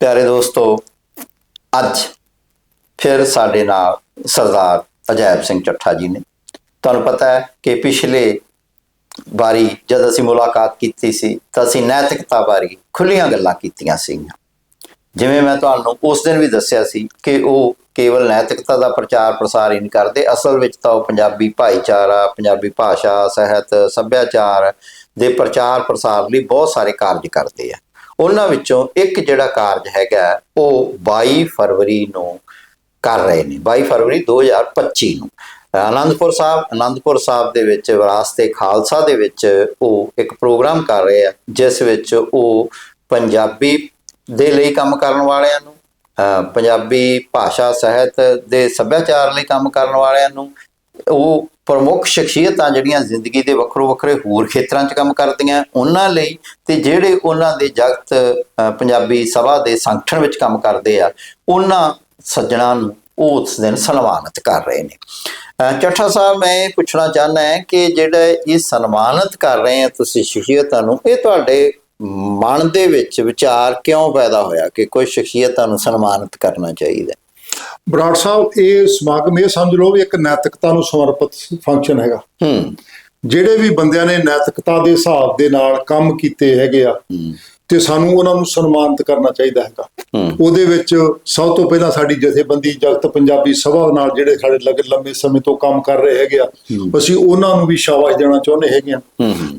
ਪਿਆਰੇ ਦੋਸਤੋ, ਅੱਜ ਫਿਰ ਸਾਡੇ ਨਾਲ ਸਰਦਾਰ ਅਜੈਬ ਸਿੰਘ ਚੱਠਾ ਜੀ ਨੇ। ਤੁਹਾਨੂੰ ਪਤਾ ਹੈ ਕਿ ਪਿਛਲੇ ਵਾਰੀ ਜਦ ਅਸੀਂ ਮੁਲਾਕਾਤ ਕੀਤੀ ਸੀ, ਤਾਂ ਅਸੀਂ ਨੈਤਿਕਤਾ ਬਾਰੇ ਖੁੱਲੀਆਂ ਗੱਲਾਂ ਕੀਤੀਆਂ ਸੀਗੀਆਂ। ਜਿਵੇਂ ਮੈਂ ਤੁਹਾਨੂੰ ਉਸ ਦਿਨ ਵੀ ਦੱਸਿਆ ਸੀ ਕਿ ਉਹ ਕੇਵਲ ਨੈਤਿਕਤਾ ਦਾ ਪ੍ਰਚਾਰ ਪ੍ਰਸਾਰ ਹੀ ਨਹੀਂ ਕਰਦੇ, ਅਸਲ ਵਿੱਚ ਤਾਂ ਉਹ ਪੰਜਾਬੀ ਭਾਈਚਾਰਾ, ਪੰਜਾਬੀ ਭਾਸ਼ਾ, ਸਾਹਿਤ, ਸੱਭਿਆਚਾਰ ਦੇ ਪ੍ਰਚਾਰ ਪ੍ਰਸਾਰ ਲਈ ਬਹੁਤ ਸਾਰੇ ਕਾਰਜ ਕਰਦੇ ਆ। ਉਹਨਾਂ ਵਿੱਚੋਂ ਇੱਕ ਜਿਹੜਾ ਕਾਰਜ ਹੈਗਾ, ਉਹ 22 ਫਰਵਰੀ ਨੂੰ ਕਰ ਰਹੇ ਨੇ। 22 ਫਰਵਰੀ 2025 ਨੂੰ। ਆਨੰਦਪੁਰ ਸਾਹਿਬ ਆਨੰਦਪੁਰ ਸਾਹਿਬ ਦੇ ਵਿੱਚ ਵਿਰਾਸਤੇ ਖਾਲਸਾ ਦੇ ਵਿੱਚ ਉਹ ਇੱਕ ਪ੍ਰੋਗਰਾਮ ਕਰ ਰਹੇ ਆ, ਜਿਸ ਵਿੱਚ ਉਹ ਪੰਜਾਬੀ ਦੇ ਲਈ ਕੰਮ ਕਰਨ ਵਾਲਿਆਂ ਨੂੰ ਪੰਜਾਬੀ ਭਾਸ਼ਾ, ਸਾਹਿਤ ਦੇ ਸੱਭਿਆਚਾਰ ਲਈ ਕੰਮ ਕਰਨ ਵਾਲਿਆਂ ਨੂੰ, ਉਹ ਪ੍ਰਮੁੱਖ ਸ਼ਖਸੀਅਤਾਂ ਜਿਹੜੀਆਂ ਜ਼ਿੰਦਗੀ ਦੇ ਵੱਖਰੋ ਵੱਖਰੇ ਹੋਰ ਖੇਤਰਾਂ 'ਚ ਕੰਮ ਕਰਦੀਆਂ, ਉਹਨਾਂ ਲਈ ਤੇ ਜਿਹੜੇ ਉਹਨਾਂ ਦੇ ਜਗਤ ਪੰਜਾਬੀ ਸਭਾ ਦੇ ਸੰਗਠਨ ਵਿੱਚ ਕੰਮ ਕਰਦੇ ਆ, ਉਹਨਾਂ ਸੱਜਣਾ ਨੂੰ ਉਹ ਉਸ ਦਿਨ ਸਨਮਾਨਿਤ ਕਰ ਰਹੇ ਨੇ। ਚੱਠਾ ਸਾਹਿਬ, ਮੈਂ ਇਹ ਪੁੱਛਣਾ ਚਾਹੁੰਦਾ ਹੈ ਕਿ ਜਿਹੜਾ ਇਹ ਸਨਮਾਨਿਤ ਕਰ ਰਹੇ ਆ ਤੁਸੀਂ ਸ਼ਖਸੀਅਤਾਂ ਨੂੰ, ਇਹ ਤੁਹਾਡੇ ਮਨ ਦੇ ਵਿੱਚ ਵਿਚਾਰ ਕਿਉਂ ਪੈਦਾ ਹੋਇਆ ਕਿ ਕੋਈ ਸ਼ਖਸੀਅਤਾਂ ਨੂੰ ਸਨਮਾਨਿਤ ਕਰਨਾ ਚਾਹੀਦਾ? ਬਰਾੜ ਸਾਹਿਬ, ਇਹ ਸਮਾਗਮ ਇਹ ਸਮਝ ਲਓ ਵੀ ਇੱਕ ਨੈਤਿਕਤਾ ਨੂੰ ਸਮਰਪਿਤ ਫੰਕਸ਼ਨ ਹੈਗਾ। ਹੂੰ। ਜਿਹੜੇ ਵੀ ਬੰਦਿਆਂ ਨੇ ਨੈਤਿਕਤਾ ਦੇ ਹਿਸਾਬ ਦੇ ਨਾਲ ਕੰਮ ਕੀਤੇ ਹੈਗੇ ਆ ਤੇ ਸਾਨੂੰ ਉਹਨਾਂ ਨੂੰ ਸਨਮਾਨਿਤ ਕਰਨਾ ਚਾਹੀਦਾ ਹੈਗਾ। ਉਹਦੇ ਵਿੱਚ ਸਭ ਤੋਂ ਪਹਿਲਾਂ ਸਾਡੀ ਜਥੇਬੰਦੀ ਜਗਤ ਪੰਜਾਬੀ ਸਭਾ ਨਾਲ ਜਿਹੜੇ ਸਾਡੇ ਲਗ ਲੰਬੇ ਸਮੇਂ ਤੋਂ ਕੰਮ ਕਰ ਰਹੇ ਹੈਗੇ ਆ ਅਸੀਂ ਉਹਨਾਂ ਨੂੰ ਵੀ ਸ਼ਾਬਾਸ਼ ਦੇਣਾ ਚਾਹੁੰਦੇ ਹੈਗੇ ਆ।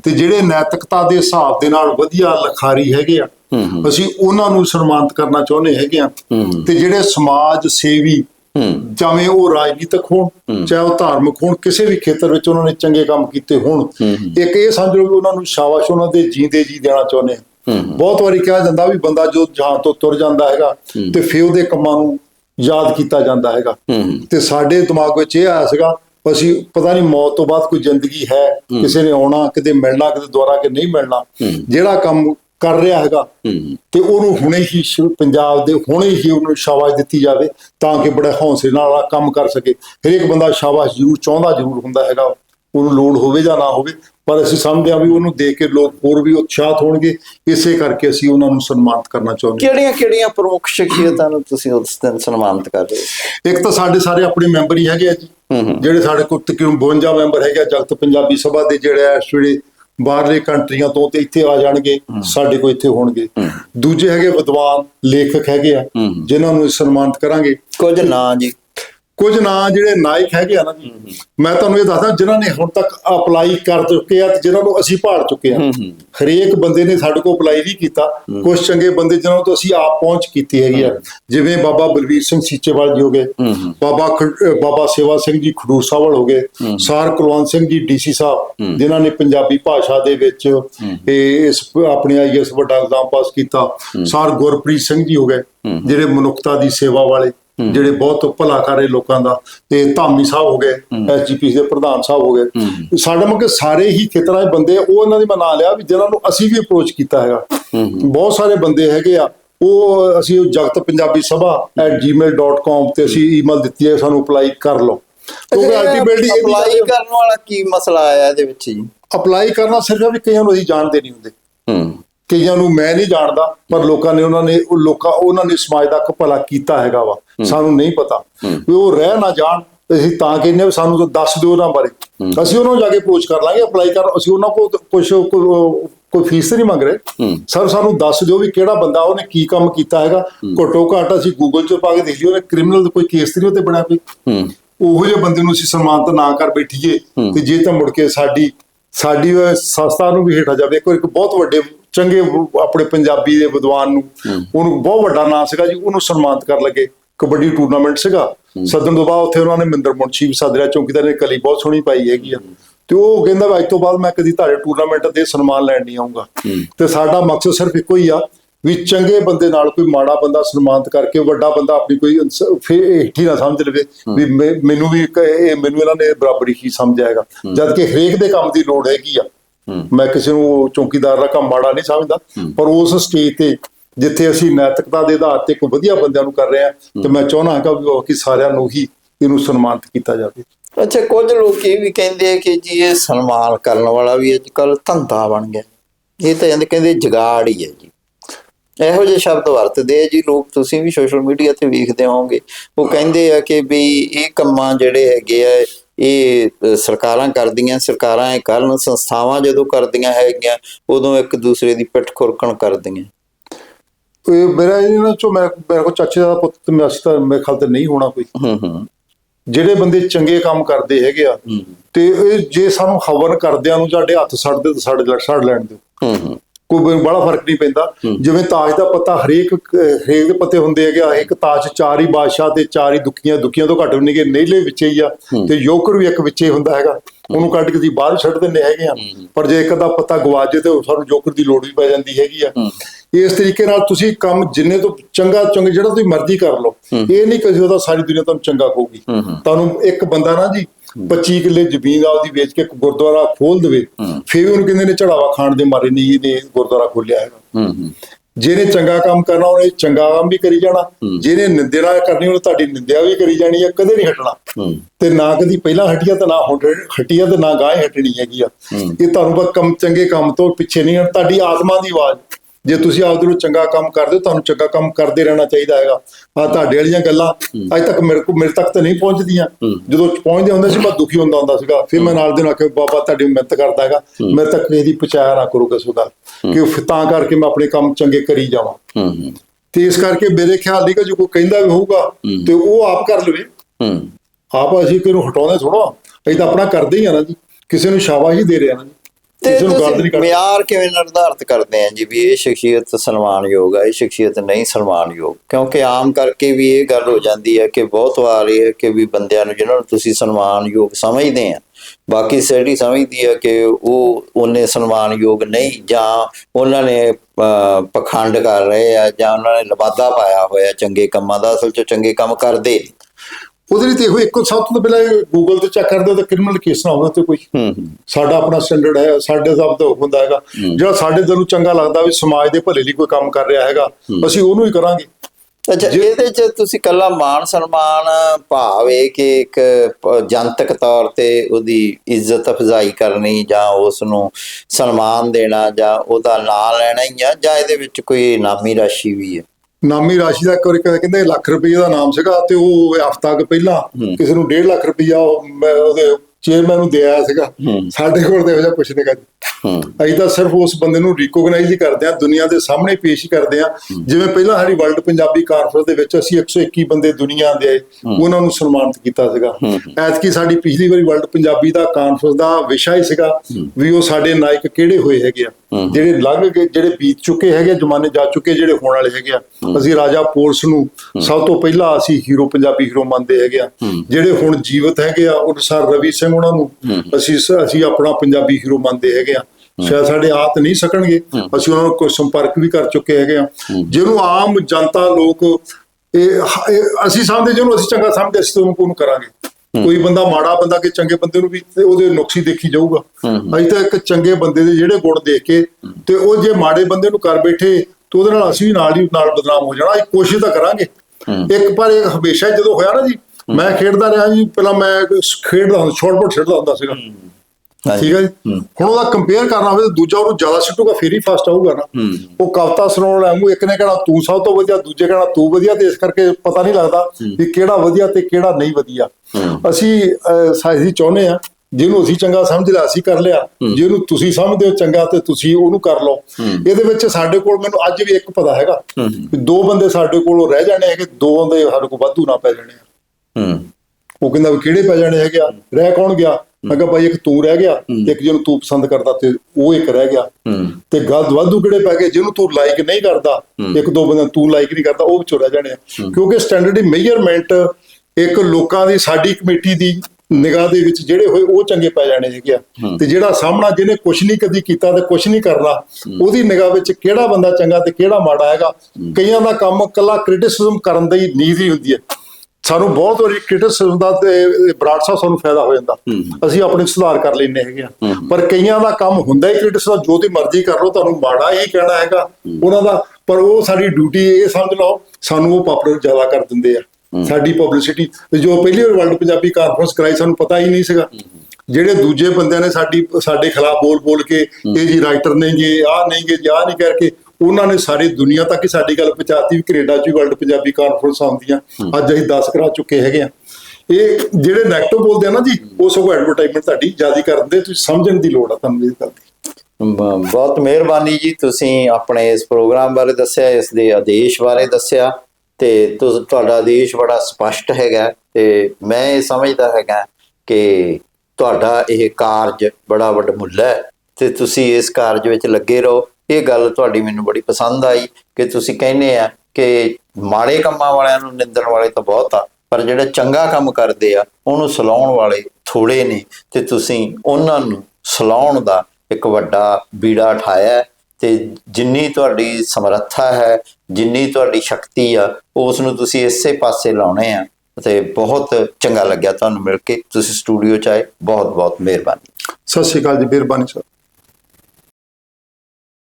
ਤੇ ਜਿਹੜੇ ਨੈਤਿਕਤਾ ਦੇ ਹਿਸਾਬ ਦੇ ਨਾਲ ਵਧੀਆ ਲਖਾਰੀ ਹੈਗੇ ਆ ਅਸੀਂ ਉਹਨਾਂ ਨੂੰ ਸਨਮਾਨਿਤ ਕਰਨਾ ਚਾਹੁੰਦੇ ਹੈਗੇ ਆ। ਤੇ ਜਿਹੜੇ ਸਮਾਜ ਸੇਵੀ ਚਾਹੇ ਉਹ ਰਾਜਨੀਤਿਕ ਹੋਣ ਚਾਹੇ ਉਹ ਧਾਰਮਿਕ ਹੋਣ ਕਿਸੇ ਵੀ ਖੇਤਰ ਵਿੱਚ ਉਹਨਾਂ ਨੇ ਚੰਗੇ ਕੰਮ ਕੀਤੇ ਹੋਣ। ਇੱਕ ਇਹ ਸਮਝ ਲਓ ਵੀ ਉਹਨਾਂ ਨੂੰ ਸ਼ਾਬਾਸ਼ ਉਹਨਾਂ ਦੇ ਜੀਂਦੇ ਜੀ ਦੇਣਾ ਚਾਹੁੰਦੇ ਬਹੁਤ ਵਾਰੀ ਕਿਹਾ ਜਾਂਦਾ ਵੀ ਬੰਦਾ ਜੋ ਜਹਾਂ ਤੋਂ ਤੁਰ ਜਾਂਦਾ ਹੈਗਾ ਤੇ ਫਿਰ ਉਹਦੇ ਕੰਮਾਂ ਨੂੰ ਯਾਦ ਕੀਤਾ ਜਾਂਦਾ ਹੈਗਾ। ਤੇ ਸਾਡੇ ਦਿਮਾਗ ਵਿੱਚ ਇਹ ਆਇਆ ਸੀਗਾ ਅਸੀਂ ਪਤਾ ਨਹੀਂ ਮੌਤ ਤੋਂ ਬਾਅਦ ਕੋਈ ਜ਼ਿੰਦਗੀ ਹੈ ਕਿਸੇ ਨੇ ਆਉਣਾ ਕਿਤੇ ਮਿਲਣਾ ਕਿਤੇ ਦੁਆਰਾ ਕਿ ਨਹੀਂ ਮਿਲਣਾ। ਜਿਹੜਾ ਕੰਮ ਕਰ ਰਿਹਾ ਹੈਗਾ। ਤੇ ਉਹਨੂੰ ਹੁਣੇ ਹੀ ਪੰਜਾਬ ਦੇ ਹੁਣੇ ਹੀ ਉਹਨੂੰ ਸ਼ਾਬਾਸ਼ ਦਿੱਤੀ ਜਾਵੇ ਤਾਂ ਕਿ ਬੜੇ ਹੌਸਲੇ ਨਾਲ ਆ ਕੰਮ ਕਰ ਸਕੇ। ਹਰੇਕ ਬੰਦਾ ਸ਼ਾਬਾਸ਼ ਜ਼ਰੂਰ ਚਾਹੁੰਦਾ ਜ਼ਰੂਰ ਹੁੰਦਾ ਹੈਗਾ। ਉਹਨੂੰ ਲੋੜ ਹੋਵੇ ਜਾਂ ਨਾ ਹੋਵੇ ਪਰ ਅਸੀਂ ਸਮਝਦੇ ਵੀ ਉਹਨੂੰ ਦੇਖ ਕੇ ਲੋਕ ਹੋਰ ਵੀ ਉਤਸ਼ਾਹਤ ਹੋਣਗੇ। ਇਸੇ ਕਰਕੇ ਅਸੀਂ ਉਹਨਾਂ ਨੂੰ ਸਨਮਾਨਿਤ ਕਰਨਾ ਚਾਹੁੰਦੇ ਕਿਹੜੀਆਂ ਕਿਹੜੀਆਂ ਪ੍ਰਮੁੱਖ ਸ਼ਖਸੀਅਤਾਂ ਨੂੰ ਤੁਸੀਂ ਉਸ ਦਿਨ ਸਨਮਾਨਿਤ ਕਰ ਰਹੇ ਹੋ? ਇੱਕ ਤਾਂ ਸਾਡੇ ਸਾਰੇ ਆਪਣੇ ਮੈਂਬਰ ਹੀ ਹੈਗੇ ਆ ਜੀ। ਜਿਹੜੇ ਸਾਡੇ ਕੋਲ ਤਕਰੀਬਨ 52 ਮੈਂਬਰ ਹੈਗੇ ਆ ਜਗਤ ਪੰਜਾਬੀ ਸਭਾ ਦੇ ਜਿਹੜੇ ਇਸ ਵੇਲੇ ਬਾਹਰਲੇ ਕੰਟਰੀਆਂ ਤੋਂ ਤੇ ਇੱਥੇ ਆ ਜਾਣਗੇ ਸਾਡੇ ਕੋਲ ਇੱਥੇ ਹੋਣਗੇ। ਦੂਜੇ ਹੈਗੇ ਵਿਦਵਾਨ ਲੇਖਕ ਹੈਗੇ ਆ। ਜਿਨ੍ਹਾਂ ਨੂੰ ਸਨਮਾਨਿਤ ਕਰਾਂਗੇ। ਕੁਝ ਨਾਂ ਜੀ। ਕੁਝ ਨਾਂ ਜਿਹੜੇ ਨਾਇਕ ਹੈਗੇ ਆ ਨਾ ਜੀ ਮੈਂ ਤੁਹਾਨੂੰ ਇਹ ਦੱਸਦਾ ਜਿਨ੍ਹਾਂ ਨੇ ਹੁਣ ਤੱਕ ਅਪਲਾਈ ਕਰ ਚੁੱਕੇ ਆ ਤੇ ਜਿਨ੍ਹਾਂ ਨੂੰ ਅਸੀਂ ਭਾਲ ਚੁੱਕੇ ਆ। ਹਰੇਕ ਬੰਦੇ ਨੇ ਸਾਡੇ ਕੋਲ ਅਪਲਾਈ ਨਹੀਂ ਕੀਤਾ। ਕੁਝ ਚੰਗੇ ਬੰਦੇ ਜਿਨ੍ਹਾਂ ਤੋਂ ਅਸੀਂ ਆਪ ਪਹੁੰਚ ਕੀਤੀ ਹੈਗੀ ਆ। ਜਿਵੇਂ ਬਾਬਾ ਬਲਵੀਰ ਸਿੰਘ ਸੀਚੇਵਾਲ ਜੀ ਹੋ ਗਏ। ਬਾਬਾ ਬਾਬਾ ਸੇਵਾ ਸਿੰਘ ਜੀ ਖਡੂਰ ਸਾਹਿਬ ਹੋ ਗਏ। ਸਾਰ ਕੁਲਵੰਤ ਸਿੰਘ ਜੀ ਡੀਸੀ ਸਾਹਿਬ ਜਿਨ੍ਹਾਂ ਨੇ ਪੰਜਾਬੀ ਭਾਸ਼ਾ ਦੇ ਵਿੱਚ ਇਸ ਆਪਣੇ ਆਈਐਸ ਵੱਡਾ ਇਗਜ਼ਾਮ ਪਾਸ ਕੀਤਾ। ਸਾਰ ਗੁਰਪ੍ਰੀਤ ਸਿੰਘ ਜੀ ਹੋ ਗਏ ਜਿਹੜੇ ਮਨੁੱਖਤਾ ਦੀ ਸੇਵਾ ਵਾਲੇ। ਜਿਹੜੇ ਬਹੁਤ ਭਲਾ ਕਰ ਰਹੇ ਲੋਕਾਂ ਦਾ ਤੇ ਧਾਮੀ ਸਾਹਿਬ ਹੋ ਗਏ ਐਸਜੀਪੀ ਦੇ ਪ੍ਰਧਾਨ ਸਾਹਿਬ ਹੋ ਗਏ। ਸਾਡੇ ਮੱਕੇ ਸਾਰੇ ਹੀ ਖੇਤਰਾਂ ਦੇ ਬੰਦੇ ਉਹ ਇਹਨਾਂ ਦੀ ਮੈਂ ਨਾਂ ਲਿਆ ਵੀ ਜਿਨ੍ਹਾਂ ਨੂੰ ਅਸੀਂ ਵੀ ਅਪਰੋਚ ਕੀਤਾ ਹੈਗਾ। ਬਹੁਤ ਸਾਰੇ ਬੰਦੇ ਹੈਗੇ ਆ ਉਹ ਅਸੀਂ ਉਹ ਜਗਤ ਪੰਜਾਬੀ ਸਭਾ @gmail.com ਤੇ ਅਸੀਂ ਈਮੇਲ ਦਿੱਤੀ ਹੈ ਸਾਨੂੰ ਅਪਲਾਈ ਕਰ ਲਓ। ਕਿਉਂਕਿ ਅਲਟੀਮੇਟਲੀ ਅਪਲਾਈ ਕਰਨ ਵਾਲਾ ਕੀ ਮਸਲਾ ਆਇਆ ਇਹਦੇ ਵਿੱਚ ਜੀ? ਅਪਲਾਈ ਕਰਨਾ ਸਿਰਫ ਵੀ ਕਈਆਂ ਨੂੰ ਅਸੀਂ ਜਾਣਦੇ ਨਹੀਂ ਹੁੰਦੇ। ਹੂੰ। ਕਈਆਂ ਨੂੰ ਮੈਂ ਨਹੀਂ ਜਾਣਦਾ ਪਰ ਲੋਕਾਂ ਨੇ ਉਹਨਾਂ ਨੇ ਉਹ ਲੋਕਾਂ ਉਹਨਾਂ ਨੇ ਸਮਾਜ ਦਾ ਭਲਾ ਕੀਤਾ ਹੈਗਾ ਵਾ। ਸਾਨੂੰ ਨਹੀਂ ਪਤਾ। ਵੀ ਉਹ ਰਹਿ ਨਾ ਜਾਣ ਅਸੀਂ ਤਾਂ ਕਹਿੰਦੇ ਵੀ ਸਾਨੂੰ ਤਾਂ ਦੱਸ ਦਿਓ ਉਹਨਾਂ ਬਾਰੇ। ਅਸੀਂ ਉਹਨਾਂ ਨੂੰ ਜਾ ਕੇ ਅਪਰੋਚ ਕਰ ਲਾਂਗੇ ਅਪਲਾਈ ਕਰ ਅਸੀਂ ਉਹਨਾਂ ਕੋਲ ਕੁਝ ਕੋਈ ਫੀਸ ਨਹੀਂ ਮੰਗ ਰਹੇ। ਸਰ ਸਾਨੂੰ ਦੱਸ ਦਿਓ ਵੀ ਕਿਹੜਾ ਬੰਦਾ ਉਹਨੇ ਕੀ ਕੰਮ ਕੀਤਾ ਹੈਗਾ। ਘੱਟੋ ਘੱਟ ਅਸੀਂ ਗੂਗਲ 'ਚ ਪਾ ਕੇ ਦੇਖ ਲਿਓ ਉਹਨੇ ਕ੍ਰਿਮੀਨਲ ਕੋਈ ਕੇਸ ਤਾਂ ਨਹੀਂ ਉੱਤੇ ਬਣਿਆ ਹੂੰ। ਉਹੋ ਜਿਹੇ ਬੰਦੇ ਨੂੰ ਅਸੀਂ ਸਨਮਾਨਿਤ ਨਾ ਕਰ ਬੈਠੀਏ ਤੇ ਜੇ ਤਾਂ ਮੁੜ ਕੇ ਸਾਡੀ ਸਾਡੀ ਸੰਸਥਾ ਨੂੰ ਵੀ ਹੇਠਾ ਜਾਵੇ। ਇੱਕ ਇੱਕ ਬਹੁਤ ਵੱਡੇ ਚੰਗੇ ਆਪਣੇ ਪੰਜਾਬੀ ਦੇ ਵਿਦਵਾਨ ਨੂੰ। ਉਹਨੂੰ ਬਹੁਤ ਵੱਡਾ ਨਾਂ ਸੀਗਾ ਜੀ ਉਹਨੂੰ ਸਨਮਾਨਿਤ ਕਰ ਲੱਗੇ। ਕਬੱਡੀ ਟੂਰਨਾਮੈਂਟ ਸੀਗਾ। ਸੱਦਣ ਤੋਂ ਬਾਅਦ ਉੱਥੇ ਉਹਨਾਂ ਨੇ ਮਿੰਦਰ ਮੁਨਸ਼ੀ ਵੀ ਸੱਦ ਲਿਆ। ਚੌਂਕੀਦਾਰ ਨੇ ਕਲੀ ਬਹੁਤ ਸੋਹਣੀ ਪਾਈ ਹੈਗੀ ਆ। ਤੇ ਉਹ ਕਹਿੰਦਾ ਵੀ ਅੱਜ ਤੋਂ ਬਾਅਦ ਮੈਂ ਕਦੀ ਤੁਹਾਡੇ ਟੂਰਨਾਮੈਂਟ ਤੇ ਸਨਮਾਨ ਲੈਣ ਨਹੀਂ ਆਉਂਗਾ ਤੇ ਸਾਡਾ ਮਕਸਦ ਸਿਰਫ ਇੱਕੋ ਹੀ ਆ ਵੀ ਚੰਗੇ ਬੰਦੇ ਨਾਲ ਕੋਈ ਮਾੜਾ ਬੰਦਾ ਸਨਮਾਨਿਤ ਕਰਕੇ ਵੱਡਾ ਬੰਦਾ ਆਪਣੀ ਕੋਈ ਫਿਰ ਹੇਠੀ ਨਾ ਸਮਝ ਲਵੇ ਵੀ ਮੈਨੂੰ ਵੀ ਇਹ ਮੈਨੂੰ ਇਹਨਾਂ ਨੇ ਬਰਾਬਰੀ ਹੀ ਸਮਝਿਆਗਾ ਜਦ ਕਿ ਹਰੇਕ ਦੇ ਕੰਮ ਦੀ ਲੋੜ ਹੈਗੀ ਆ। ਮੈਂ ਕਿਸੇ ਨੂੰ ਚੌਕੀਦਾਰ ਦਾ ਕੰਮ ਮਾੜਾ ਨਹੀਂ ਸਮਝਦਾ ਪਰ ਉਸ ਸਟੇਜ ਤੇ ਜਿੱਥੇ ਅਸੀਂ ਨੈਤਿਕਤਾ ਦੇ ਆਧਾਰ ਤੇ ਕੋਈ ਵਧੀਆ ਬੰਦਿਆਂ ਨੂੰ ਕਰ ਰਹੇ ਆ ਤੇ ਮੈਂ ਚਾਹੁੰਦਾ ਹਾਂ ਕਿ ਸਾਰਿਆਂ ਨੂੰ ਹੀ ਇਹਨੂੰ ਸਨਮਾਨਿਤ ਕੀਤਾ ਜਾਵੇ। ਅੱਛਾ ਕੁਝ ਲੋਕ ਇਹ ਵੀ ਕਹਿੰਦੇ ਆ ਕਿ ਜੀ ਇਹ ਸਨਮਾਨ ਕਰਨ ਵਾਲਾ ਵੀ ਅੱਜ ਕੱਲ ਧੰਦਾ ਬਣ ਗਿਆ। ਇਹ ਤਾਂ ਕਹਿੰਦੇ ਕਹਿੰਦੇ ਜਗਾੜ ਹੀ ਹੈ ਜੀ। ਇਹੋ ਜਿਹੇ ਸ਼ਬਦ ਵਰਤਦੇ ਆ ਜੀ ਲੋਕ ਤੁਸੀਂ ਵੀ ਸੋਸ਼ਲ ਮੀਡੀਆ ਤੇ ਵੇਖਦੇ ਹੋਵੋਗੇ। ਉਹ ਕਹਿੰਦੇ ਆ ਕਿ ਵੀ ਇਹ ਕੰਮਾਂ ਜਿਹੜੇ ਹੈਗੇ ਆ ਇਹ ਸਰਕਾਰਾਂ ਕਰਦੀਆਂ ਸਰਕਾਰਾਂ ਇਹ ਕਰਨ ਸੰਸਥਾਵਾਂ ਜਦੋਂ ਕਰਦੀਆਂ ਹੈਗੀਆਂ ਉਦੋਂ ਇੱਕ ਦੂਸਰੇ ਦੀ ਪਿੱਠ ਖੁਰਕਣ ਕਰਦੀਆਂ। ਇਹ ਮੇਰਾ ਇਹਨਾਂ ਚੋਂ ਮੈਂ ਮੇਰੇ ਕੋਲ ਚਾਚੇ ਦਾ ਪੁੱਤ ਮੈਂ ਤਾਂ ਮੇਰੇ ਖਿਆਲ ਤੇ ਨਹੀਂ ਹੋਣਾ ਕੋਈ। ਹੂੰ ਹੂੰ। ਜਿਹੜੇ ਬੰਦੇ ਚੰਗੇ ਕੰਮ ਕਰਦੇ ਹੈਗੇ ਆ ਤੇ ਇਹ ਜੇ ਸਾਨੂੰ ਹਵਨ ਕਰਦਿਆਂ ਨੂੰ ਸਾਡੇ ਹੱਥ ਸੜਦੇ ਤਾਂ ਸਾਡੇ ਲੜ ਸੜ ਲੈਣ ਦਿਓ। ਹੂੰ ਹੂੰ। ਕੋਈ ਬੜਾ ਫ਼ਰਕ ਨਹੀਂ ਪੈਂਦਾ। ਜਿਵੇਂ ਤਾਜ ਦਾ ਪੱਤਾ ਹਰੇਕ ਹਰੇਕ ਦੇ ਪੱਤੇ ਹੁੰਦੇ ਹੈਗੇ ਆ ਇੱਕ ਤਾਜ ਚਾਰ ਹੀ ਬਾਦਸ਼ਾਹ ਤੇ ਚਾਰ ਹੀ ਦੁੱਕੀਆਂ ਦੁੱਕੀਆਂ ਤੋਂ ਘੱਟ ਵੀ ਨਹੀਂਗੇ ਨੇਲੇ ਵਿੱਚੇ ਹੀ ਆ ਤੇ ਯੋਕਰ ਵੀ ਇੱਕ ਵਿੱਚੇ ਹੁੰਦਾ ਹੈਗਾ। ਉਹਨੂੰ ਕੱਢ ਕੇ ਅਸੀਂ ਬਾਹਰ ਛੱਡ ਦਿੰਦੇ ਹੈਗੇ ਆ। ਪਰ ਜੇ ਇੱਕ ਅੱਧਾ ਪੱਤਾ ਗਵਾਚ ਜੇ ਤੇ ਸਾਨੂੰ ਜੋਕਰ ਦੀ ਲੋੜ ਵੀ ਪੈ ਜਾਂਦੀ ਹੈਗੀ ਆ। ਇਸ ਤਰੀਕੇ ਨਾਲ ਤੁਸੀਂ ਕੰਮ ਜਿੰਨੇ ਤੋਂ ਚੰਗਾ ਚੰਗਾ ਜਿਹੜਾ ਤੁਸੀਂ ਮਰਜ਼ੀ ਕਰ ਲਓ ਇਹ ਨਹੀਂ ਕਿ ਉਹਦਾ ਸਾਰੀ ਦੁਨੀਆ ਤੁਹਾਨੂੰ ਚੰਗਾ ਕਹੂਗੀ। ਤੁਹਾਨੂੰ ਇੱਕ ਬੰਦਾ ਨਾ ਜੀ 25 ਕਿੱਲੇ ਜ਼ਮੀਨ ਆਪਦੀ ਵੇਚ ਕੇ ਇੱਕ ਗੁਰਦੁਆਰਾ ਖੋਲ ਦੇਵੇ ਫੇਰ ਵੀ ਉਹਨੂੰ ਕਹਿੰਦੇ ਨੇ ਚੜਾਵਾ ਖਾਣ ਦੇ ਮਾਰੇ ਨਹੀਂ ਇਹਨੇ ਗੁਰਦੁਆਰਾ ਖੋਲਿਆ ਹੈਗਾ। ਜਿਹਨੇ ਚੰਗਾ ਕੰਮ ਕਰਨਾ ਉਹਨੇ ਚੰਗਾ ਕੰਮ ਵੀ ਕਰੀ ਜਾਣਾ। ਜਿਹਨੇ ਨਿੰਦਿਆ ਕਰਨੀ ਉਹਨੇ ਤੁਹਾਡੀ ਨਿੰਦਿਆ ਵੀ ਕਰੀ ਜਾਣੀ ਹੈ ਕਦੇ ਨਹੀਂ ਹਟਣਾ। ਤੇ ਨਾ ਕਦੀ ਪਹਿਲਾਂ ਹਟੀਆ ਤੇ ਨਾ ਹੁਣ ਹਟੀਆ ਤੇ ਨਾ ਗਾਂ ਹਟਣੀ ਹੈਗੀ ਆ। ਇਹ ਤੁਹਾਨੂੰ ਬਸ ਕੰਮ ਚੰਗੇ ਕੰਮ ਤੋਂ ਪਿੱਛੇ ਨਹੀਂ ਹਟ- ਤੁਹਾਡੀ ਆਤਮਾ ਦੀ ਆਵਾਜ਼। ਜੇ ਤੁਸੀਂ ਆਪਦੇ ਨੂੰ ਚੰਗਾ ਕੰਮ ਕਰਦੇ ਹੋ ਤੁਹਾਨੂੰ ਚੰਗਾ ਕੰਮ ਕਰਦੇ ਰਹਿਣਾ ਚਾਹੀਦਾ ਹੈਗਾ। ਆ ਤੁਹਾਡੇ ਵਾਲੀਆਂ ਗੱਲਾਂ ਅੱਜ ਤੱਕ ਮੇਰੇ ਕੋਲ ਮੇਰੇ ਤੱਕ ਤਾਂ ਨਹੀਂ ਪਹੁੰਚਦੀਆਂ। ਜਦੋਂ ਪਹੁੰਚਦੇ ਹੁੰਦੇ ਸੀ ਮੈਂ ਦੁਖੀ ਹੁੰਦਾ ਹੁੰਦਾ ਸੀਗਾ। ਫਿਰ ਮੈਂ ਨਾਲ ਦੇ ਨਾਲ ਕਿ ਬਾਬਾ ਤੁਹਾਡੀ ਮਿਹਨਤ ਕਰਦਾ ਹੈਗਾ। ਮੇਰੇ ਤੱਕ ਇਹਦੀ ਪਹੁੰਚਾਇਆ ਨਾ ਕਰੋ ਕਿਸੇ ਦਾ ਕਿ ਤਾਂ ਕਰਕੇ ਮੈਂ ਆਪਣੇ ਕੰਮ ਚੰਗੇ ਕਰੀ ਜਾਵਾਂ। ਤੇ ਇਸ ਕਰਕੇ ਮੇਰੇ ਖਿਆਲ ਨਹੀਂ ਕਿ ਜੋ ਕੋਈ ਕਹਿੰਦਾ ਵੀ ਹੋਊਗਾ ਤੇ ਉਹ ਆਪ ਕਰ ਲਵੇ। ਆਪ ਅਸੀਂ ਕਿਹਨੂੰ ਹਟਾਉਂਦੇ ਥੋੜਾ ਅਸੀਂ ਤਾਂ ਆਪਣਾ ਕਰਦੇ ਹੀ ਆ ਨਾ ਜੀ। ਕਿਸੇ ਨੂੰ ਸ਼ਾਬਾਸ਼ ਹੀ ਦੇ ਰਹੇ ਨਾ ਜੀ। ਤੇ ਤੁਸੀਂ ਮਿਆਰ ਕਿਵੇਂ ਨਿਰਧਾਰਤ ਕਰਦੇ ਆ ਜੀ ਵੀ ਇਹ ਸ਼ਖਸੀਅਤ ਸਨਮਾਨਯੋਗ ਹੈ ਇਹ ਸ਼ਖਸੀਅਤ ਨਹੀਂ ਸਨਮਾਨਯੋਗ ਕਿਉਂਕਿ ਆਮ ਕਰਕੇ ਵੀ ਇਹ ਗੱਲ ਹੋ ਜਾਂਦੀ ਹੈ ਕਿ ਬਹੁਤ ਵਾਰ ਇਹ ਕਿ ਵੀ ਬੰਦਿਆਂ ਨੂੰ ਜਿਹਨਾਂ ਨੂੰ ਤੁਸੀਂ ਸਨਮਾਨਯੋਗ ਸਮਝਦੇ ਆ ਬਾਕੀ ਸੈਡੀ ਸਮਝਦੀ ਹੈ ਕਿ ਉਹ ਉਹਨੇ ਸਨਮਾਨਯੋਗ ਨਹੀਂ ਜਾਂ ਉਹਨਾਂ ਨੇ ਪਖੰਡ ਕਰ ਰਹੇ ਆ ਜਾਂ ਉਹਨਾਂ ਨੇ ਲਬਾਦਾ ਪਾਇਆ ਹੋਇਆ ਚੰਗੇ ਕੰਮਾਂ ਦਾ ਅਸਲ 'ਚ ਚੰਗੇ ਕੰਮ ਕਰਦੇ ਨਹੀਂ। ਉਹਦੇ ਲਈ ਤੇ ਇਹੋ ਇੱਕੋ ਸਭ ਤੋਂ ਪਹਿਲਾਂ ਗੂਗਲ ਤੇ ਚੈੱਕ ਕਰਦੇ ਹੋ ਤਾਂ ਕ੍ਰਿਮੀਨਲ ਕੇਸ ਨਾ ਹੋਵੇ ਤੇ ਕੋਈ। ਸਾਡਾ ਆਪਣਾ ਸਟੈਂਡਰਡ ਹੈ ਸਾਡੇ ਸਭ ਤੋਂ ਹੁੰਦਾ ਹੈਗਾ। ਜਿਹੜਾ ਸਾਡੇ ਦਿਲ ਨੂੰ ਚੰਗਾ ਲੱਗਦਾ ਵੀ ਸਮਾਜ ਦੇ ਭਲੇ ਲਈ ਕੋਈ ਕੰਮ ਕਰ ਰਿਹਾ ਹੈਗਾ ਅਸੀਂ ਉਹਨੂੰ ਹੀ ਕਰਾਂਗੇ। ਅੱਛਾ ਇਹਦੇ ਚ ਤੁਸੀਂ ਕੱਲਾ ਮਾਨ ਸਨਮਾਨ ਭਾਵ ਇਹ ਕਿ ਇੱਕ ਜਨਤਕ ਤੌਰ ਤੇ ਉਹਦੀ ਇੱਜ਼ਤ ਅਫਜ਼ਾਈ ਕਰਨੀ ਜਾਂ ਉਸ ਨੂੰ ਸਨਮਾਨ ਦੇਣਾ ਜਾਂ ਉਹਦਾ ਨਾਂ ਲੈਣਾ ਹੀ ਆ ਜਾਂ ਇਹਦੇ ਵਿੱਚ ਕੋਈ ਇਨਾਮੀ ਰਾਸ਼ੀ ਵੀ ਹੈ? ਨਾਮੀ ਰਾਸ਼ੀ ਦਾ ਵਾਰੀ ਕਹਿੰਦੇ- ਲੱਖ ਰੁਪਏ ਦਾ ਨਾਮ ਸੀਗਾ ਤੇ ਉਹ ਹਫਤਾ ਕੁ ਪਹਿਲਾਂ ਕਿਸੇ ਨੂੰ 1.5 ਲੱਖ ਰੁਪਇਆ ਉਹਦੇ ਚੇਅਰਮੈਨ ਨੂੰ ਦੇ ਆਇਆ ਸੀਗਾ ਸਾਡੇ ਕੋਲ ਤੇ ਇਹੋ ਜਿਹਾ ਕੁਛ ਨਹੀਂ ਹੂੰ। ਅਸੀਂ ਤਾਂ ਸਿਰਫ ਉਸ ਬੰਦੇ ਨੂੰ ਰੀਕੋਗਨਾਈਜ਼ ਹੀ ਕਰਦੇ ਆ ਦੁਨੀਆ ਦੇ ਸਾਹਮਣੇ ਪੇਸ਼ ਹੀ ਕਰਦੇ ਆ ਜਿਵੇਂ ਪਹਿਲਾਂ ਸਾਡੀ ਵਰਲਡ ਪੰਜਾਬੀ ਕਾਨਫਰੰਸ ਦੇ ਵਿੱਚ ਅਸੀਂ 121 ਬੰਦੇ ਦੁਨੀਆ ਦੇ ਆਏ ਉਹਨਾਂ ਨੂੰ ਸਨਮਾਨਿਤ ਕੀਤਾ ਸੀਗਾ। ਐਤਕੀ ਸਾਡੀ ਪਿਛਲੀ ਵਾਰੀ ਵਰਲਡ ਪੰਜਾਬੀ ਦਾ ਕਾਨਫਰੰਸ ਦਾ ਵਿਸ਼ਾ ਹੀ ਸੀਗਾ ਵੀ ਉਹ ਸਾਡੇ ਨਾਇਕ ਕਿਹੜੇ ਹੋਏ ਹੈਗੇ ਆ। ਜਿਹੜੇ ਲੰਘ ਗਏ ਜਿਹੜੇ ਬੀਤ ਚੁੱਕੇ ਹੈਗੇ ਜ਼ਮਾਨੇ ਜਾ ਚੁੱਕੇ ਜਿਹੜੇ ਹੋਣ ਵਾਲੇ ਹੈਗੇ ਆ ਅਸੀਂ ਰਾਜਾ ਪੋਰਸ ਨੂੰ ਸਭ ਤੋਂ ਪਹਿਲਾਂ ਅਸੀਂ ਹੀਰੋ ਪੰਜਾਬੀ ਹੀਰੋ ਮੰਨਦੇ ਹੈਗੇ ਆ। ਜਿਹੜੇ ਹੁਣ ਜੀਵਤ ਹੈਗੇ ਆ ਉਹ ਸਰ ਰਵੀ ਸਿੰਘ ਉਹਨਾਂ ਨੂੰ ਅਸੀਂ ਅਸੀਂ ਆਪਣਾ ਪੰਜਾਬੀ ਹੀਰੋ ਮੰਨਦੇ ਹੈਗੇ ਆ। ਸ਼ਾਇਦ ਸਾਡੇ ਆਤ ਨਹੀਂ ਸਕਣਗੇ ਅਸੀਂ ਉਹਨਾਂ ਨੂੰ ਕੋਈ ਸੰਪਰਕ ਵੀ ਕਰ ਚੁੱਕੇ ਹੈਗੇ ਆ। ਜਿਹਨੂੰ ਆਮ ਜਨਤਾ ਲੋਕ ਇਹ ਅਸੀਂ ਸਮਝਦੇ ਜਿਹਨੂੰ ਅਸੀਂ ਚੰਗਾ ਸਮਝਦੇ ਅਸੀਂ ਉਹਨੂੰ ਕਰਾਂਗੇ। ਕੋਈ ਬੰਦਾ ਮਾੜਾ ਬੰਦਾ ਕਿ ਚੰਗੇ ਬੰਦੇ ਨੂੰ ਵੀ ਤੇ ਉਹਦੇ ਨੁਕਸੀ ਦੇਖੀ ਜਾਊਗਾ। ਅਸੀਂ ਤਾਂ ਇੱਕ ਚੰਗੇ ਬੰਦੇ ਦੇ ਜਿਹੜੇ ਗੁਣ ਦੇਖ ਕੇ ਤੇ ਉਹ ਜੇ ਮਾੜੇ ਬੰਦੇ ਨੂੰ ਕਰ ਬੈਠੇ ਤੇ ਉਹਦੇ ਨਾਲ ਅਸੀਂ ਵੀ ਨਾਲ ਹੀ ਨਾਲ ਬਦਨਾਮ ਹੋ ਜਾਣਾ ਅਸੀਂ ਕੋਸ਼ਿਸ਼ ਤਾਂ ਕਰਾਂਗੇ। ਇੱਕ ਪਰ ਇਹ ਹਮੇਸ਼ਾ ਜਦੋਂ ਹੋਇਆ ਨਾ ਜੀ ਮੈਂ ਖੇਡਦਾ ਰਿਹਾ ਜੀ ਪਹਿਲਾਂ ਮੈਂ ਖੇਡਦਾ ਹੁੰਦਾ ਸ਼ਾਰਟਪੁੱਟ ਖੇਡਦਾ ਹੁੰਦਾ ਸੀਗਾ। ਠੀਕ ਹੈ ਜੀ? ਹੁਣ ਉਹਦਾ ਕੰਪੇਅਰ ਕਰਨਾ ਹੋਵੇ ਤਾਂ ਦੂਜਾ ਉਹਨੂੰ ਜ਼ਿਆਦਾ ਸਿੱਟੂਗਾ ਫਿਰ ਹੀ ਫਸਟ ਆਊਗਾ ਨਾ। ਉਹ ਕਵਤਾ ਸੁਣਾਉਣ ਵਾਂਗੂ ਇੱਕ ਨੇ ਕਹਿਣਾ ਤੂੰ ਸਭ ਤੋਂ ਵਧੀਆ ਦੂਜੇ ਕਹਿਣਾ ਤੂੰ ਵਧੀਆ ਤੇ ਇਸ ਕਰਕੇ ਪਤਾ ਨਹੀਂ ਲੱਗਦਾ ਵੀ ਕਿਹੜਾ ਵਧੀਆ ਤੇ ਕਿਹੜਾ ਨਹੀਂ ਵਧੀਆ। ਅਸੀਂ ਸਾਇਸੀ ਚਾਹੁੰਦੇ ਆ ਜਿਹਨੂੰ ਅਸੀਂ ਚੰਗਾ ਸਮਝ ਲਿਆ ਅਸੀਂ ਕਰ ਲਿਆ। ਜਿਹਨੂੰ ਤੁਸੀਂ ਸਮਝਦੇ ਹੋ ਚੰਗਾ ਤੇ ਤੁਸੀਂ ਉਹਨੂੰ ਕਰ ਲਓ। ਇਹਦੇ ਵਿੱਚ ਸਾਡੇ ਕੋਲ ਮੈਨੂੰ ਅੱਜ ਵੀ ਇੱਕ ਪਤਾ ਹੈਗਾ ਵੀ ਦੋ ਬੰਦੇ ਸਾਡੇ ਕੋਲ ਰਹਿ ਜਾਣੇ ਹੈਗੇ ਦੋ ਬੰਦੇ ਸਾਡੇ ਕੋਲ ਵਾਧੂ ਨਾ ਪੈ ਜਾਣੇ ਆ। ਹੂੰ। ਉਹ ਕਹਿੰਦਾ ਵੀ ਕਿਹੜੇ ਪੈ ਜਾਣੇ ਹੈਗੇ ਆ? ਰਹਿ ਕੌਣ ਗਿਆ? ਮੈਂ ਕਿਹਾ ਭਾਈ ਇੱਕ ਤੂੰ ਰਹਿ ਗਿਆ ਇੱਕ ਜਿਹਨੂੰ ਤੂੰ ਪਸੰਦ ਕਰਦਾ ਤੇ ਉਹ ਇੱਕ ਰਹਿ ਗਿਆ। ਤੇ ਗੱਲ ਵਾਧੂ ਕਿਹੜੇ ਪੈ ਗਏ ਜਿਹਨੂੰ ਤੂੰ ਲਾਈਕ ਨਹੀਂ ਕਰਦਾ ਇੱਕ ਦੋ ਬੰਦੇ ਤੂੰ ਲਾਈਕ ਨਹੀਂ ਕਰਦਾ ਉਹ ਵਿਚੋਂ ਰਹਿ ਜਾਣੇ ਕਿਉਂਕਿ ਸਟੈਂਡਰਡ ਮੇਜਰਮੈਂਟ ਇੱਕ ਲੋਕਾਂ ਦੀ ਸਾਡੀ ਕਮੇਟੀ ਦੀ ਨਿਗਾਹ ਦੇ ਵਿੱਚ ਜਿਹੜੇ ਹੋਏ ਉਹ ਚੰਗੇ ਪੈ ਜਾਣੇ ਹੈਗੇ ਆ। ਤੇ ਜਿਹੜਾ ਸਾਹਮਣਾ ਜਿਹਨੇ ਕੁਝ ਨਹੀਂ ਕਦੀ ਕੀਤਾ ਤੇ ਕੁਝ ਨਹੀਂ ਕਰਨਾ ਉਹਦੀ ਨਿਗਾਹ ਵਿੱਚ ਕਿਹੜਾ ਬੰਦਾ ਚੰਗਾ ਤੇ ਕਿਹੜਾ ਮਾੜਾ ਹੈਗਾ। ਕਈਆਂ ਦਾ ਕੰਮ ਕੱਲਾ ਕ੍ਰਿਟਿਸਿਜ਼ਮ ਕਰਨ ਦਾ ਹੀ ਨੀਡ ਹੀ ਹੁੰਦੀ ਹੈ। ਸਾਨੂੰ ਬਹੁਤ ਵਾਰੀ ਕ੍ਰਿਟਿਸਿਜ਼ਮ ਦਾ ਤੇ ਬਰਾੜ ਸਾਹਿਬ ਸਾਨੂੰ ਫਾਇਦਾ ਹੋ ਜਾਂਦਾ। ਅਸੀਂ ਆਪਣੇ ਸੁਧਾਰ ਕਰ ਲੈਂਦੇ ਹੈਗੇ ਆ। ਪਰ ਕਈਆਂ ਦਾ ਕੰਮ ਹੁੰਦਾ ਹੀ ਕ੍ਰਿਟਿਸਿਜ਼ਮ ਜੋ ਤੇ ਮਰਜ਼ੀ ਕਰ ਲਓ ਤੁਹਾਨੂੰ ਮਾੜਾ ਹੀ ਕਹਿਣਾ ਹੈਗਾ। ਉਹਨਾਂ ਦਾ ਪਰ ਉਹ ਸਾਡੀ ਡਿਊਟੀ ਇਹ ਸਮਝ ਲਓ ਸਾਨੂੰ ਉਹ ਪਾਪੂਲਰ ਜ਼ਿਆਦਾ ਕਰ ਦਿੰਦੇ ਆ। ਸਾਡੀ ਪਬਲਿਸਿਟੀ ਜੋ ਪਹਿਲੀ ਵਾਰ ਵਰਲਡ ਪੰਜਾਬੀ ਕਾਨਫਰੰਸ ਕਰਾਈ ਸਾਨੂੰ ਪਤਾ ਹੀ ਨਹੀਂ ਸੀਗਾ। ਜਿਹੜੇ ਦੂਜੇ ਬੰਦਿਆਂ ਨੇ ਸਾਡੀ ਸਾਡੇ ਖਿਲਾਫ ਬੋਲ ਬੋਲ ਕੇ ਇਹ ਜੀ ਰਾਈਟਰ ਨੇਗੇ ਆਹ ਨਹੀਂਗੇ ਜਾਂ ਨਹੀਂ ਕਰਕੇ ਉਹਨਾਂ ਨੇ ਸਾਰੀ ਦੁਨੀਆ ਤੱਕ ਹੀ ਸਾਡੀ ਗੱਲ ਪਹੁੰਚਾਤੀ ਵੀ ਕੈਨੇਡਾ 'ਚ ਵਰਲਡ ਪੰਜਾਬੀ ਕਾਨਫਰੰਸ ਆਉਂਦੀਆਂ। ਅੱਜ ਅਸੀਂ 10 ਕਰਾ ਚੁੱਕੇ ਹੈਗੇ ਆ। ਇਹ ਜਿਹੜੇ ਨੈਗੇਟਿਵ ਬੋਲਦੇ ਆ ਨਾ ਜੀ, ਉਹ ਸਗੋਂ ਐਡਵਰਟਾਈਜ਼ਮੈਂਟ ਤੁਹਾਡੀ ਜ਼ਿਆਦਾ ਕਰਦੇ ਤੁਸੀਂ ਸਮਝਣ ਦੀ ਲੋੜ ਆ ਤੁਹਾਨੂੰ ਇਸ ਗੱਲ ਦੀ। ਬਹੁਤ ਮਿਹਰਬਾਨੀ ਜੀ, ਤੁਸੀਂ ਆਪਣੇ ਇਸ ਪ੍ਰੋਗਰਾਮ ਬਾਰੇ ਦੱਸਿਆ, ਇਸ ਦੇ ਆਦੇਸ਼ ਬਾਰੇ ਦੱਸਿਆ, ਤੇ ਤੁਹਾਡਾ ਆਦੇਸ਼ ਬੜਾ ਸਪਸ਼ਟ ਹੈਗਾ, ਤੇ ਮੈਂ ਇਹ ਸਮਝਦਾ ਹੈਗਾ ਕਿ ਤੁਹਾਡਾ ਇਹ ਕਾਰਜ ਬੜਾ ਵੱਡਮੁੱਲਾ ਹੈ, ਤੇ ਤੁਸੀਂ ਇਸ ਕਾਰਜ ਵਿੱਚ ਲੱਗੇ ਰਹੋ। ਇਹ ਗੱਲ ਤੁਹਾਡੀ ਮੈਨੂੰ ਬੜੀ ਪਸੰਦ ਆਈ ਕਿ ਤੁਸੀਂ ਕਹਿੰਦੇ ਆ ਕਿ ਮਾੜੇ ਕੰਮਾਂ ਵਾਲਿਆਂ ਨੂੰ ਨਿੰਦਣ ਵਾਲੇ ਤਾਂ ਬਹੁਤ ਆ, ਪਰ ਜਿਹੜਾ ਚੰਗਾ ਕੰਮ ਕਰਦੇ ਆ, ਉਹਨੂੰ ਸਲਾਉਣ ਵਾਲੇ ਥੋੜੇ ਨੇ ਤੇ ਤੁਸੀਂ ਉਹਨਾਂ ਨੂੰ ਸਲਾਉਣ ਦਾ ਇੱਕ ਵੱਡਾ ਬੀੜਾ ਉਠਾਇਆ ਹੈ ਤੇ ਜਿੰਨੀ ਤੁਹਾਡੀ ਸਮਰੱਥਾ ਹੈ, ਜਿੰਨੀ ਤੁਹਾਡੀ ਸ਼ਕਤੀ ਆ, ਉਸ ਨੂੰ ਤੁਸੀਂ ਇਸੇ ਪਾਸੇ ਲਾਉਣੇ ਆ ਤੇ ਬਹੁਤ ਚੰਗਾ ਲੱਗਿਆ ਤੁਹਾਨੂੰ ਮਿਲ ਕੇ। ਤੁਸੀਂ ਸਟੂਡੀਓ ਚ ਆਏ ਬਹੁਤ ਬਹੁਤ ਮਿਹਰਬਾਨੀ। ਸਤਿ ਸ਼੍ਰੀ ਅਕਾਲ ਜੀ, ਮਿਹਰਬਾਨੀ ਸਰ।